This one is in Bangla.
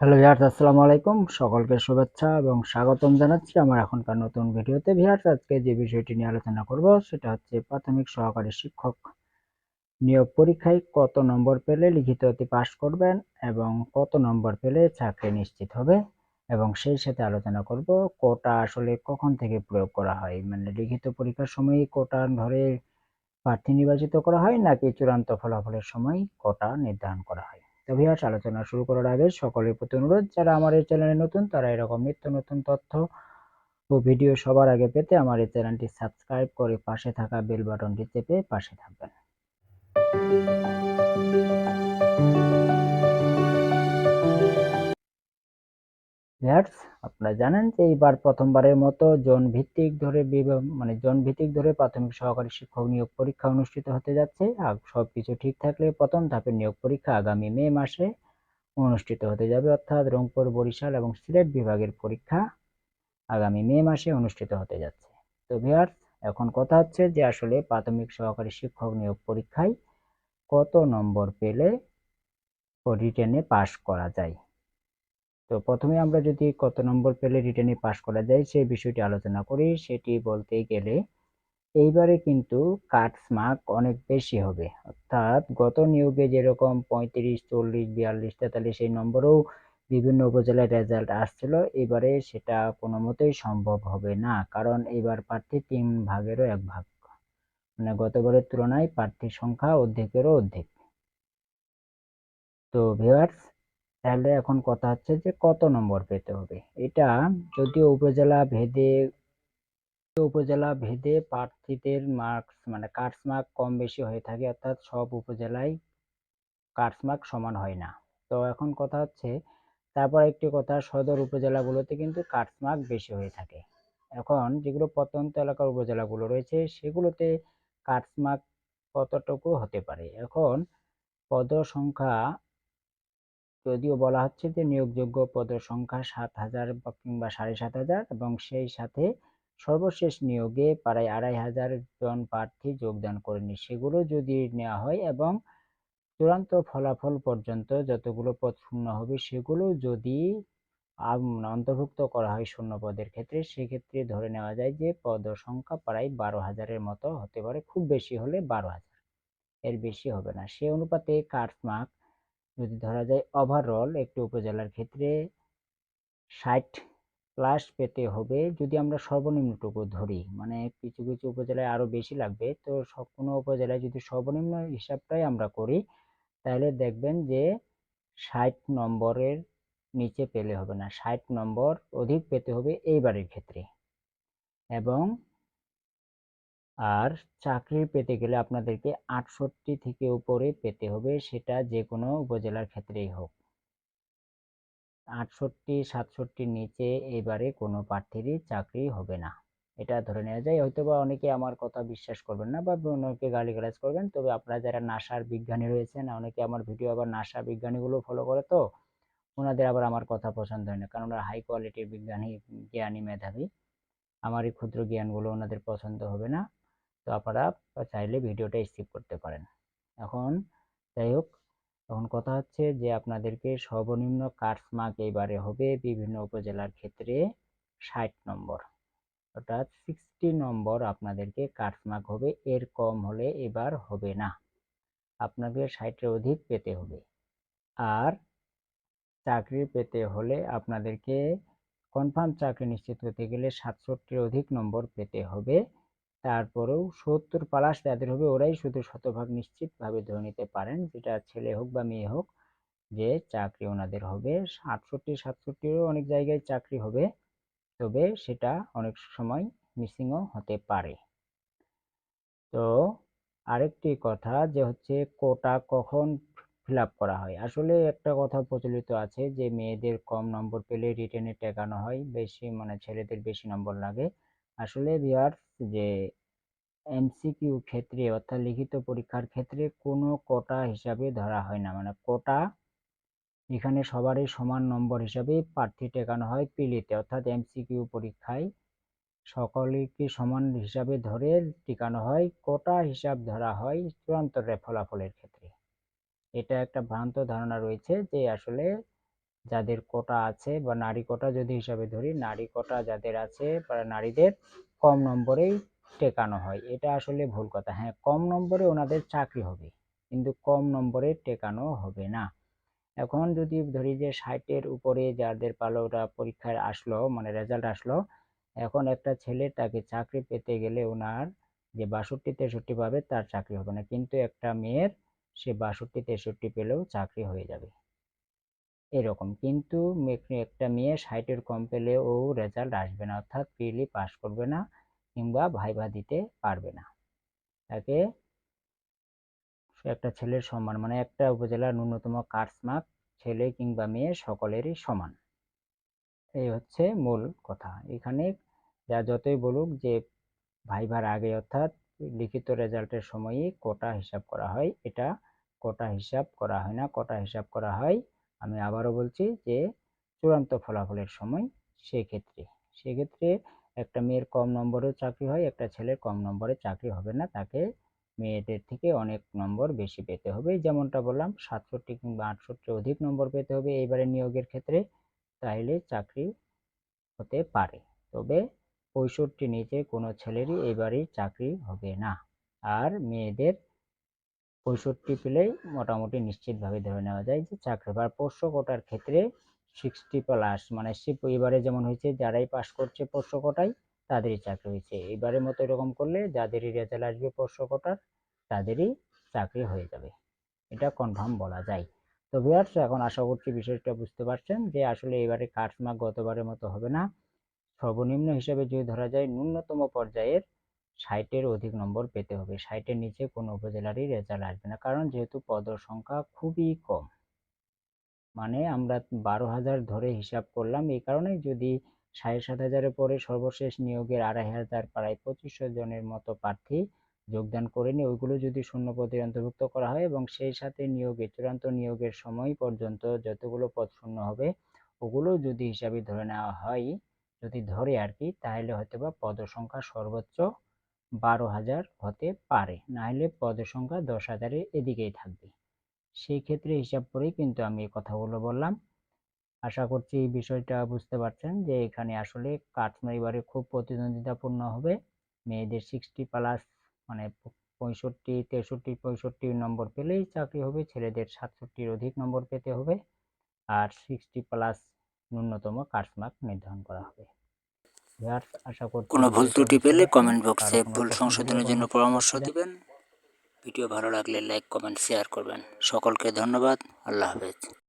হ্যালো ভিউয়ার্স, আসসালামু আলাইকুম। সকলকে শুভেচ্ছা এবং স্বাগতম জানাচ্ছি আমার এখনকার নতুন ভিডিওতে। ভিউয়ার্স, আজকে যে বিষয়টি নিয়ে আলোচনা করব সেটা হচ্ছে প্রাথমিক সহকারী শিক্ষক নিয়োগ পরীক্ষায় কত নম্বর পেলে লিখিততে পাশ করবেন এবং কত নম্বর পেলে চাকরি নিশ্চিত হবে এবং সেই সাথে আলোচনা করব কোটা আসলে কখন থেকে প্রয়োগ করা হয়। মানে লিখিত পরীক্ষার সময় কোটা ধরে প্রার্থী নির্বাচিত করা হয় নাকি চূড়ান্ত ফলাফলের সময় কোটা নির্ধারণ করা হয়? তো আলোচনা শুরু করার আগে সকলের প্রতি অনুরোধ, যারা আমার এই চ্যানেলে নতুন, তারা এরকম নিত্য নতুন তথ্য ও ভিডিও সবার আগে পেতে আমার এই চ্যানেলটি সাবস্ক্রাইব করে পাশে থাকা বেল বাটনটি চেপে পাশে থাকবেন। ভিউয়ার্স আপনারা জানেন যে এইবার প্রথমবারের মতো জন ভিত্তিক ধরে মানে জন ভিত্তিক ধরে প্রাথমিক সহকারী শিক্ষক নিয়োগ পরীক্ষা অনুষ্ঠিত হতে যাচ্ছে। আর সবকিছু ঠিক থাকলে প্রথম ধাপের নিয়োগ পরীক্ষা আগামী মে মাসে অনুষ্ঠিত হতে যাবে। অর্থাৎ রংপুর, বরিশাল এবং সিলেট বিভাগের পরীক্ষা আগামী মে মাসে অনুষ্ঠিত হতে যাচ্ছে। তো ভিউয়ার্স, এখন কথা হচ্ছে যে আসলে প্রাথমিক সহকারী শিক্ষক নিয়োগ পরীক্ষায় কত নম্বর পেলে রিটেনে পাশ করা যায়। তো প্রথমে আমরা যদি কত নম্বর পেলে রিটেনে পাশ করা যায়, সেই বিষয়টি আলোচনা করি। সেটি বলতে গেলে, এইবারে কিন্তু কাটস মার্ক অনেক বেশি হবে। অর্থাৎ গত নিয়োগে যেরকম পঁয়ত্রিশ, চল্লিশ, বিয়াল্লিশ, তেতাল্লিশ এই নম্বরেও বিভিন্ন উপজেলায় রেজাল্ট আসছিল। এবারে সেটা কোনো মতেই সম্ভব হবে না, কারণ এবার প্রার্থী তিন ভাগেরও এক ভাগ। মানে গতবারের তুলনায় প্রার্থীর সংখ্যা অর্ধেকেরও অর্ধেক। তো ভিউয়ার্স তাহলে এখন কথা হচ্ছে যে কত নম্বর পেতে হবে? এটা যদিও উপজেলা ভেদে উপজেলা ভেদে প্রার্থীদের মার্কস মানে কাটস মার্ক কম বেশি হয়ে থাকে, অর্থাৎ সব উপজেলায় কাটস মার্ক সমান হয় না। তো এখন কথা হচ্ছে, তারপর একটি কথা, সদর উপজেলাগুলোতে কিন্তু কাটস মার্ক বেশি হয়ে থাকে। এখন যেগুলো প্রত্যন্ত এলাকার উপজেলাগুলো রয়েছে, সেগুলোতে কাটস মার্ক কতটুকু হতে পারে? এখন পদ সংখ্যা যদিও বলা হচ্ছে যে নিয়োগযোগ্য পদের সংখ্যা সাত হাজার কিংবা সাড়ে সাত হাজার এবং সেই সাথে সর্বশেষ নিয়োগে প্রায় আড়াই হাজার জন প্রার্থী যোগদান করেনি। সেগুলো যদি নেওয়া হয় এবং চূড়ান্ত ফলাফল পর্যন্ত যতগুলো পদ শূন্য হবে সেগুলো যদি অন্তর্ভুক্ত করা হয় শূন্য পদের ক্ষেত্রে, সেক্ষেত্রে ধরে নেওয়া যায় যে পদ সংখ্যা প্রায় বারো হাজারের মতো হতে পারে, খুব বেশি হলে বারো হাজার। এর বেশি হবে না। সে অনুপাতে কার্স মার্ক যদি ধরা যায় ওভারঅল একটি উপজেলার ক্ষেত্রে ষাট প্লাস পেতে হবে। যদি আমরা সর্বনিম্নটুকু ধরি মানে কিছু কিছু উপজেলায় আরও বেশি লাগবে, তো সব কোনো উপজেলায় যদি সর্বনিম্ন হিসাবটাই আমরা করি, তাহলে দেখবেন যে ষাট নম্বরের নিচে পেলে হবে না। ষাট নম্বর অধিক পেতে হবে এইবারের ক্ষেত্রে। এবং আর চাকরি পেতে গেলে আপনাদেরকে আটষট্টি থেকে উপরে পেতে হবে, সেটা যে কোনো উপজেলার ক্ষেত্রেই হোক। আটষট্টি সাতষট্টির নিচে এবারে কোনো প্রার্থীরই চাকরি হবে না। এটা ধরে নেওয়া যায়। হয়তো বা অনেকে আমার কথা বিশ্বাস করবেন না বা অনেকে গালিগালাজ করবেন, তবে আপনারা যারা নাসার বিজ্ঞানী রয়েছেন, অনেকে আমার ভিডিও আবার নাসা বিজ্ঞানীগুলো ফলো করে, তো ওনাদের আবার আমার কথা পছন্দ হয় না, কারণ ওরা হাই কোয়ালিটির বিজ্ঞানী, জ্ঞানী, মেধাবী। আমার এই ক্ষুদ্র জ্ঞানগুলো ওনাদের পছন্দ হবে না। তো আপনারা চাইলে ভিডিওটা স্কিপ করতে পারেন। এখন যাই হোক, এখন কথা হচ্ছে যে আপনাদেরকে সর্বনিম্ন কাটস মার্ক এবারে হবে বিভিন্ন উপজেলার ক্ষেত্রে ষাট নম্বর। অর্থাৎ সিক্সটি নম্বর আপনাদেরকে কাটস মার্ক হবে, এর কম হলে এবার হবে না। আপনাকে ষাটের অধিক পেতে হবে। আর চাকরি পেতে হলে আপনাদেরকে কনফার্ম চাকরি নিশ্চিত করতে গেলে সাতষট্টির অধিক নম্বর পেতে হবে। তারপরেও সত্তর প্লাস যাদের হবে, ওরাই শুধু শতভাগ নিশ্চিতভাবে ধরে নিতে পারেন, যেটা ছেলে হোক বা মেয়ে হোক, যে চাকরি ওনাদের হবে। আটষট্টি সাতষট্টিরও অনেক জায়গায় চাকরি হবে, তবে সেটা অনেক সময় মিসিংও হতে পারে। তো আরেকটি কথা যে হচ্ছে কোটা কখন ফিল করা হয়। আসলে একটা কথা প্রচলিত আছে যে মেয়েদের কম নম্বর পেলে রিটেনে টেকানো হয়, বেশি মানে ছেলেদের বেশি নম্বর লাগে। আসলে ভিউয়ার্স যে এমসিকিউ ক্ষেত্রে অর্থাৎ লিখিত পরীক্ষার ক্ষেত্রে কোনো কোটা হিসাবে ধরা হয় না। মানে কোটা এখানে সবারই সমান নম্বর হিসাবে প্রার্থী টেকানো হয় পিলিতে। অর্থাৎ এমসিকিউ পরীক্ষায় সকলকে সমান হিসাবে ধরে টিকানো হয়। কোটা হিসাব ধরা হয় চূড়ান্ত ফলাফলের ক্ষেত্রে। এটা একটা ভ্রান্ত ধারণা রয়েছে যে আসলে যাদের কোটা আছে বা নারী কোটা যদি হিসাবে ধরি, নারী কোটা যাদের আছে বা নারীদের কম নম্বরেই টেকানো হয়। এটা আসলে ভুল কথা। হ্যাঁ কম নম্বরে ওনাদের চাকরি হবে, কিন্তু কম নম্বরে টেকানো হবে না। এখন যদি ধরি যে ষাটের উপরে যাদের পালো ওটা পরীক্ষায় আসলো মানে রেজাল্ট আসলো, এখন একটা ছেলে তাকে চাকরি পেতে গেলে ওনার যে বাষট্টি তেষট্টি পাবে, তার চাকরি হবে না। কিন্তু একটা মেয়ের সে বাষট্টি তেষট্টি পেলেও চাকরি হয়ে যাবে। এরকম। কিন্তু একটা মেয়ে ষাটের কম পেলে ও রেজাল্ট আসবে না। অর্থাৎ প্রিলি পাস করবে না কিংবা ভাইভা দিতে পারবে না। তাকে একটা ছেলের সমান মানে একটা উপজেলার ন্যূনতম কাস্ট মার্ক ছেলে কিংবা মেয়ে সকলেরই সমান। এই হচ্ছে মূল কথা। এখানে যা যতই বলুক যে ভাইভার আগে, অর্থাৎ লিখিত রেজাল্টের সময়ই কোটা হিসাব করা হয়। এটা কোটা হিসাব করা হয় না। কোটা হিসাব করা হয় আমি আবারও বলছি যে, চূড়ান্ত ফলাফলের সময় সেক্ষেত্রে সেক্ষেত্রে একটা মেয়ের কম নম্বরেও চাকরি হয়, একটা ছেলের কম নম্বরে চাকরি হবে না, তাকে মেয়েদের থেকে অনেক নম্বর বেশি পেতে হবে। যেমনটা বললাম, সাতষট্টি কিংবা আটষট্টি অধিক নম্বর পেতে হবে এইবারে নিয়োগের ক্ষেত্রে তাহলে চাকরি হতে পারে। তবে পঁয়ষট্টি নিচে কোনো ছেলেরই এবারই চাকরি হবে না। আর মেয়েদের পঁয়ষট্টি পেলেই মোটামুটি নিশ্চিতভাবে ধরে নেওয়া যায় যে চাকরি বা পোষ্য কোটার ক্ষেত্রে সিক্সটি প্লাস মানে সে এবারে যেমন হয়েছে যারাই পাশ করছে পোষ্য কোটায় তাদেরই চাকরি হয়েছে। এবারের মতো এরকম করলে যাদেরই রেজাল্ট আসবে পোষ্য কোটার তাদেরই চাকরি হয়ে যাবে। এটা কনফার্ম বলা যায়। তো ভিউয়ার্স এখন আশা করছি বিষয়টা বুঝতে পারছেন যে আসলে এবারে কাস্ট মার্ক গতবারের মতো হবে না। সর্বনিম্ন হিসেবে যদি ধরা যায় ন্যূনতম পর্যায়ের ষাটের অধিক নম্বর পেতে হবে। ষাটের নিচে কোনো উপজেলারই রেজাল্ট আসবে না। কারণ যেহেতু পদের সংখ্যা খুবই কম। মানে আমরা বারো হাজার ধরে হিসাব করলাম। এই কারণে যদি সাড়ে সাত হাজারের পরে সর্বশেষ নিয়োগের আড়াই হাজার প্রায় পঁচিশশো জনের মতো প্রার্থী যোগদান করে করেনি ওইগুলো যদি শূন্য পদে অন্তর্ভুক্ত করা হয় এবং সেই সাথে নিয়োগের চূড়ান্ত নিয়োগের সময় পর্যন্ত যতগুলো পদ শূন্য হবে, ওগুলো যদি হিসাবে ধরে নেওয়া হয়, যদি ধরে আর কি, তাহলে হয়তো বা পদ সংখ্যা সর্বোচ্চ বারো হাজার হতে পারে। নাহলে পদের সংখ্যা দশ হাজারের এদিকেই থাকবে। সেই ক্ষেত্রে হিসাব করেই কিন্তু আমি এই কথাগুলো বললাম। আশা করছি এই বিষয়টা বুঝতে পারছেন যে এখানে আসলে কাটমা এবারে খুব প্রতিদ্বন্দ্বিতাপূর্ণ হবে। মেয়েদের সিক্সটি প্লাস মানে পঁয়ষট্টি, তেষট্টি, পঁয়ষট্টি নম্বর পেলেই চাকরি হবে, ছেলেদের সাতষট্টির অধিক নম্বর পেতে হবে। আর সিক্সটি প্লাস ন্যূনতম কাস্ট মার্ক নির্ধারণ করা হবে। কোনো ভুল ত্রুটি পেলে কমেন্ট বক্সে ভুল সংশোধনের জন্য পরামর্শ দেবেন দিবেন। ভিডিও ভালো লাগলে লাইক কমেন্ট শেয়ার করবেন। সকলকে ধন্যবাদ। আল্লাহ হাফেজ।